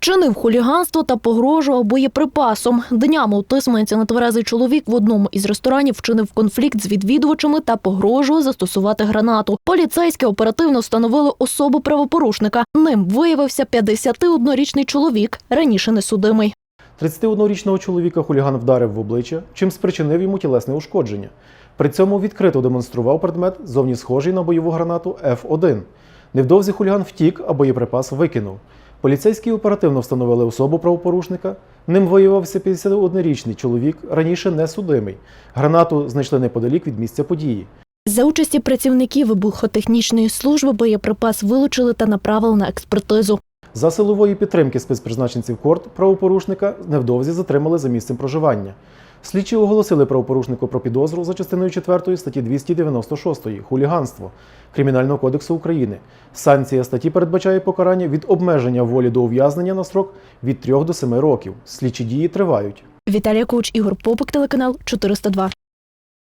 Вчинив хуліганство та погрожував боєприпасом. Днями у Тисменці нетверезий чоловік в одному із ресторанів вчинив конфлікт з відвідувачами та погрожує застосувати гранату. Поліцейські оперативно встановили особу правопорушника. Ним виявився 51-річний чоловік, раніше несудимий. 31-річного чоловіка хуліган вдарив в обличчя, чим спричинив йому тілесне ушкодження. При цьому відкрито демонстрував предмет, зовні схожий на бойову гранату F1. Невдовзі хуліган втік, а боєприпас викинув. Поліцейські оперативно встановили особу правопорушника. Ним виявився 51-річний чоловік, раніше не судимий. Гранату знайшли неподалік від місця події. За участі працівників вибухотехнічної служби боєприпас вилучили та направили на експертизу. За силової підтримки спецпризначенців корт правопорушника невдовзі затримали за місцем проживання. Слідчі оголосили правопорушнику про підозру за частиною 4 статті 296 хуліганство Кримінального кодексу України. Санкція статті передбачає покарання від обмеження волі до ув'язнення на строк від 3 до 7 років. Слідчі дії тривають. Віталія Куч, Ігор Попик, телеканал 402.